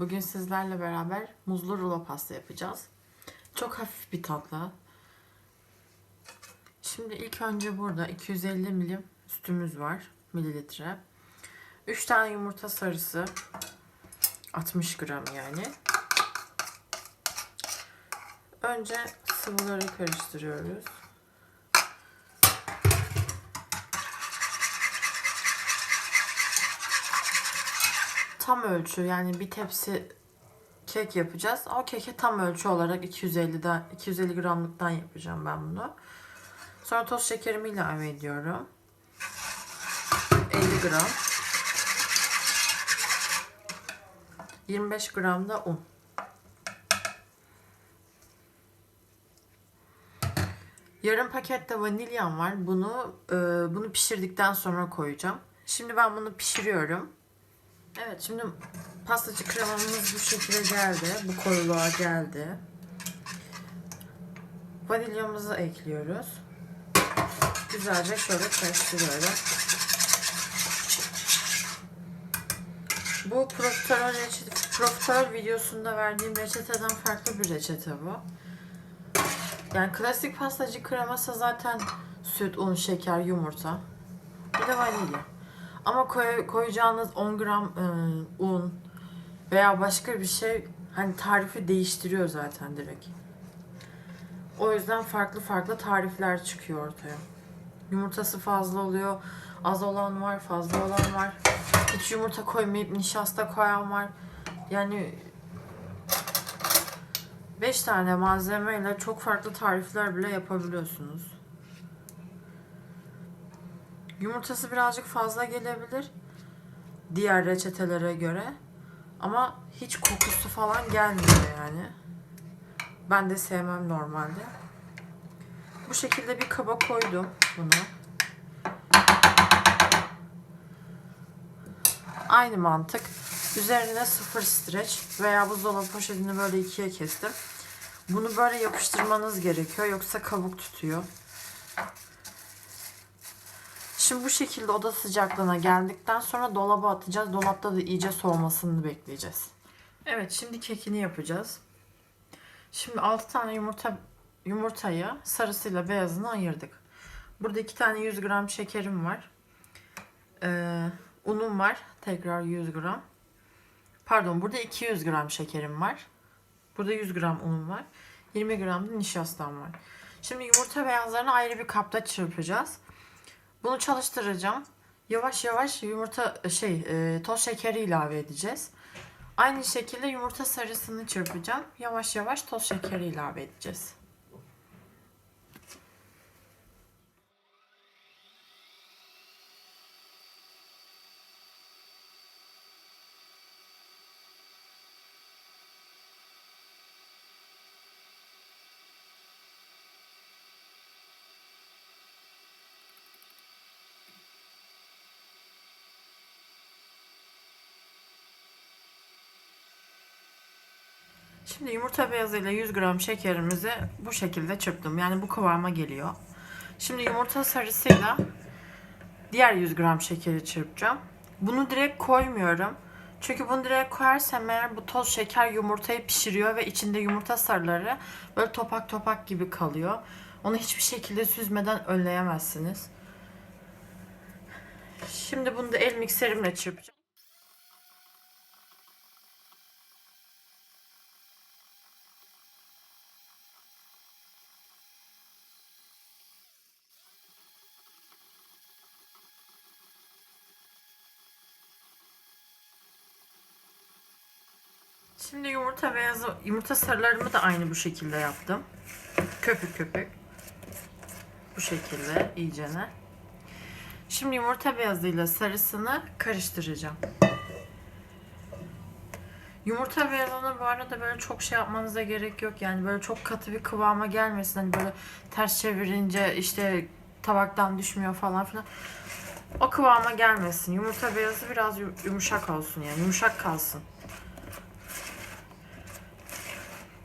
Bugün sizlerle beraber muzlu rulo pasta yapacağız. Çok hafif bir tatlı. Şimdi ilk önce burada 250 milim sütümüz var. Mililitre. 3 tane yumurta sarısı. 60 gram yani. Önce sıvıları karıştırıyoruz. Tam ölçü yani bir tepsi kek yapacağız. O keke tam ölçü olarak 250'den 250 gramlıktan yapacağım ben bunu. Sonra toz şekerimi ilave ediyorum. 50 gram. 25 gram da un. Yarım pakette vanilyam var. Bunu e, bunu pişirdikten sonra koyacağım. Şimdi ben bunu pişiriyorum. Evet şimdi pastacı kremamız bu şekilde geldi. Bu koyuluğa geldi. Vanilyamızı ekliyoruz. Güzelce şöyle karıştırıyorum. Bu profiterol, reçete, profiterol videosunda verdiğim reçeteden farklı bir reçete bu. Yani klasik pastacı kreması zaten süt, un, şeker, yumurta. Bir de vanilya. Ama koy, koyacağınız 10 gram e, un veya başka bir şey hani tarifi değiştiriyor zaten direkt. O yüzden farklı farklı tarifler çıkıyor ortaya. Yumurtası fazla oluyor. Az olan var, fazla olan var. Hiç yumurta koymayıp nişasta koyan var. Yani 5 tane malzemeyle çok farklı tarifler bile yapabiliyorsunuz. Yumurtası birazcık fazla gelebilir diğer reçetelere göre. Ama hiç kokusu falan gelmiyor yani. Ben de sevmem normalde. Bu şekilde bir kaba koydum bunu. Aynı mantık. Üzerine sıfır streç veya buzdolabı poşetini böyle ikiye kestim. Bunu böyle yapıştırmanız gerekiyor yoksa kabuk tutuyor. Şimdi bu şekilde oda sıcaklığına geldikten sonra dolaba atacağız. Dolapta da iyice soğumasını bekleyeceğiz. Evet şimdi kekini yapacağız. Şimdi 6 tane yumurta yumurtayı sarısıyla beyazını ayırdık. Burada 2 tane 100 gram şekerim var. Ee, unum var. Tekrar 100 gram. Pardon burada 200 gram şekerim var. Burada 100 gram unum var. 20 gram da nişastam var. Şimdi yumurta beyazlarını ayrı bir kapta çırpacağız. Bunu çalıştıracağım. Yavaş yavaş yumurta şey e, toz şekeri ilave edeceğiz. Aynı şekilde yumurta sarısını çırpacağım. Yavaş yavaş toz şekeri ilave edeceğiz. Şimdi yumurta beyazıyla 100 gram şekerimizi bu şekilde çırptım. Yani bu kıvama geliyor. Şimdi yumurta sarısıyla diğer 100 gram şekeri çırpacağım. Bunu direkt koymuyorum. Çünkü bunu direkt koyarsam eğer bu toz şeker yumurtayı pişiriyor ve içinde yumurta sarıları böyle topak topak gibi kalıyor. Onu hiçbir şekilde süzmeden önleyemezsiniz. Şimdi bunu da el mikserimle çırpacağım. Şimdi yumurta beyazı, yumurta sarılarımı da aynı bu şekilde yaptım. Köpük köpük. Bu şekilde iyicene. Şimdi yumurta beyazıyla sarısını karıştıracağım. Yumurta beyazını bu arada böyle çok şey yapmanıza gerek yok. Yani böyle çok katı bir kıvama gelmesin. Hani böyle ters çevirince işte tabaktan düşmüyor falan filan. O kıvama gelmesin. Yumurta beyazı biraz yumuşak olsun yani. Yumuşak kalsın.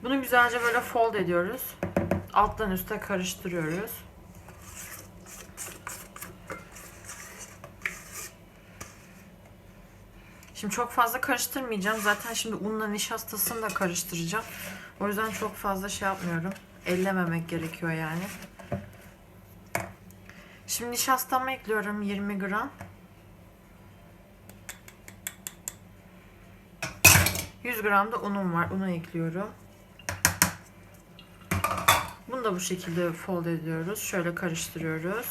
Bunu güzelce böyle fold ediyoruz. Alttan üste karıştırıyoruz. Şimdi çok fazla karıştırmayacağım. Zaten şimdi unla nişastasını da karıştıracağım. O yüzden çok fazla şey yapmıyorum. Ellememek gerekiyor yani. Şimdi nişastamı ekliyorum 20 gram. 100 gram da unum var. Unu ekliyorum. Da bu şekilde fold ediyoruz. Şöyle karıştırıyoruz.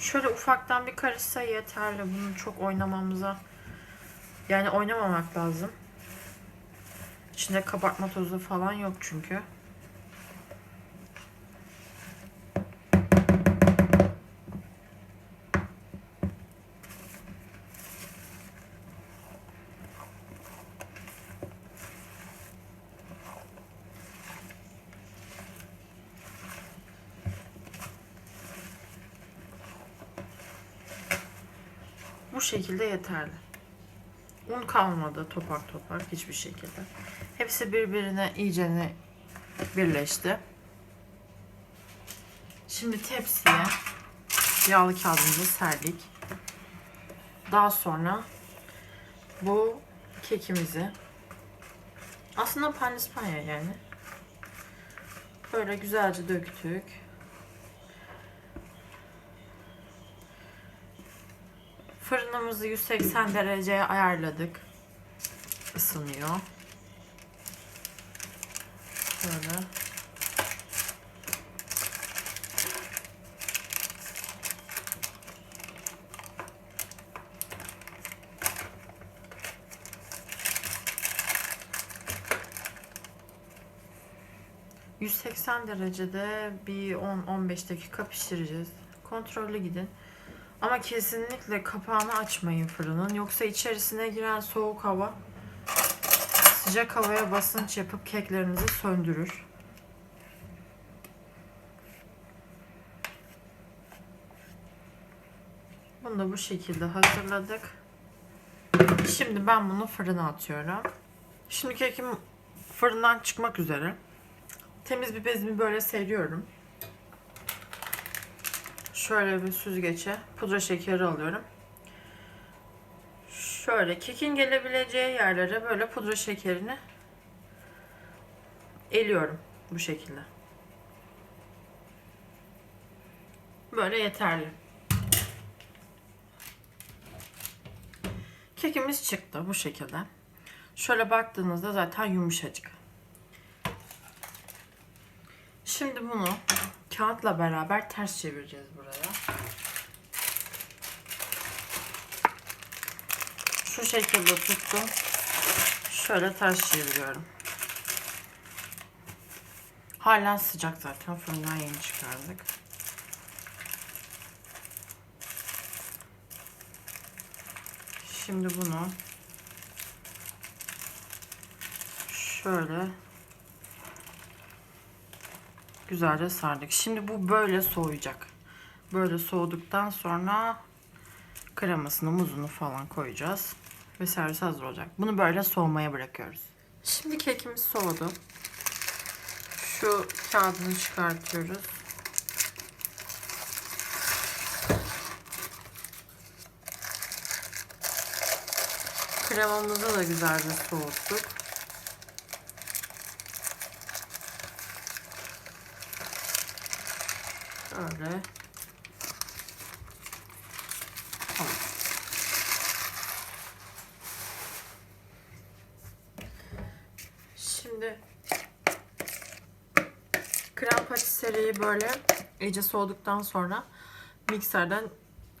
Şöyle ufaktan bir karışsa yeterli. Bunu çok oynamamıza yani oynamamak lazım. İçinde kabartma tozu falan yok çünkü. Bu şekilde yeterli. Un kalmadı topak topak hiçbir şekilde. Hepsi birbirine iyicene birleşti. Şimdi tepsiye yağlı kağıdımızı serdik. Daha sonra bu kekimizi aslında pandispanya yani böyle güzelce döktük. Fırınımızı 180 dereceye ayarladık. Isınıyor. Şöyle. ...180 derecede bir 10-15 dakika pişireceğiz. Kontrollü gidin. Ama kesinlikle kapağını açmayın fırının. Yoksa içerisine giren soğuk hava sıcak havaya basınç yapıp keklerinizi söndürür. Bunu da bu şekilde hazırladık. Şimdi ben bunu fırına atıyorum. Şimdi kekim fırından çıkmak üzere. Temiz bir bezimi böyle seriyorum. Şöyle bir süzgeçe pudra şekeri alıyorum. Şöyle kekin gelebileceği yerlere böyle pudra şekerini eliyorum bu şekilde. Böyle yeterli. Kekimiz çıktı bu şekilde. Şöyle baktığınızda zaten yumuşacık. Şimdi bunu kağıtla beraber ters çevireceğiz buraya. Şu şekilde tuttum. Şöyle ters çeviriyorum. Hala sıcak zaten. Fırından yeni çıkardık. Şimdi bunu şöyle güzelce sardık. Şimdi bu böyle soğuyacak. Böyle soğuduktan sonra kremasını, muzunu falan koyacağız. Ve servis hazır olacak. Bunu böyle soğumaya bırakıyoruz. Şimdi kekimiz soğudu. Şu kağıdını çıkartıyoruz. Kremamızı da güzelce soğuttuk. Şöyle. Şimdi krem patiseriyi böyle iyice soğuduktan sonra mikserden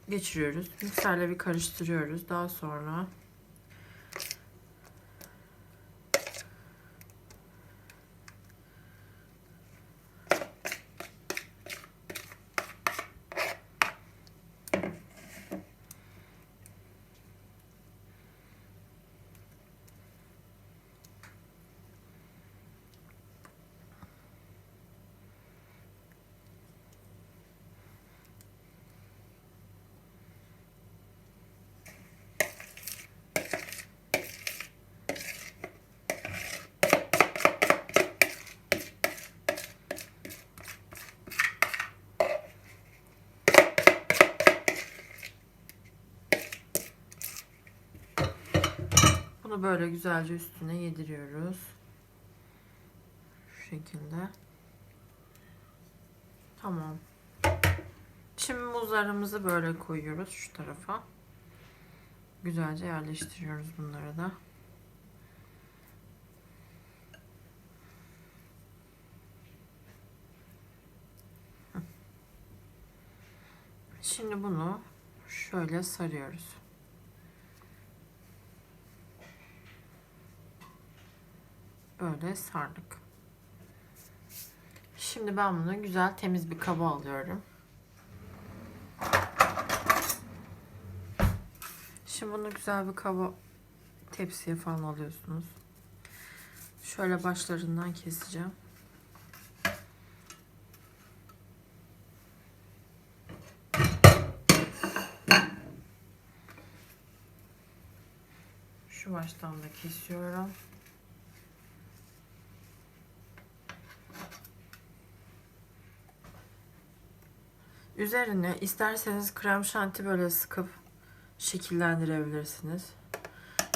geçiriyoruz. Mikserle bir karıştırıyoruz. Daha sonra Bunu böyle güzelce üstüne yediriyoruz. Şu şekilde. Tamam. Şimdi muzlarımızı böyle koyuyoruz şu tarafa. Güzelce yerleştiriyoruz bunları da. Şimdi bunu şöyle sarıyoruz. Böyle sardık. Şimdi ben bunu güzel temiz bir kaba alıyorum. Şimdi bunu güzel bir kaba tepsiye falan alıyorsunuz. Şöyle başlarından keseceğim. Şu baştan da kesiyorum. Üzerine isterseniz krem şanti böyle sıkıp şekillendirebilirsiniz.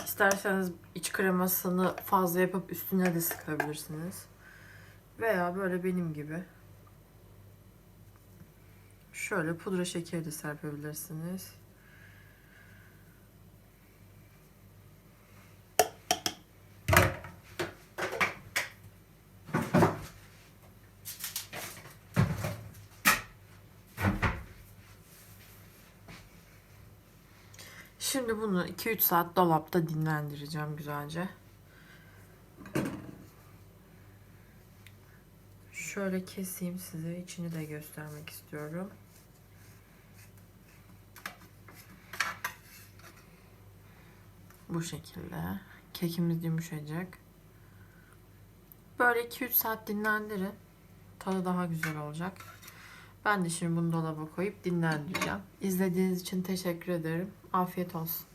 İsterseniz iç kremasını fazla yapıp üstüne de sıkabilirsiniz. Veya böyle benim gibi şöyle pudra şekeri de serpebilirsiniz. Şimdi bunu 2-3 saat dolapta dinlendireceğim güzelce. Şöyle keseyim size içini de göstermek istiyorum. Bu şekilde. Kekimiz yumuşacak. Böyle 2-3 saat dinlendirin. Tadı daha güzel olacak. Ben de şimdi bunu dolaba koyup dinlendireceğim. İzlediğiniz için teşekkür ederim. Afiyet olsun.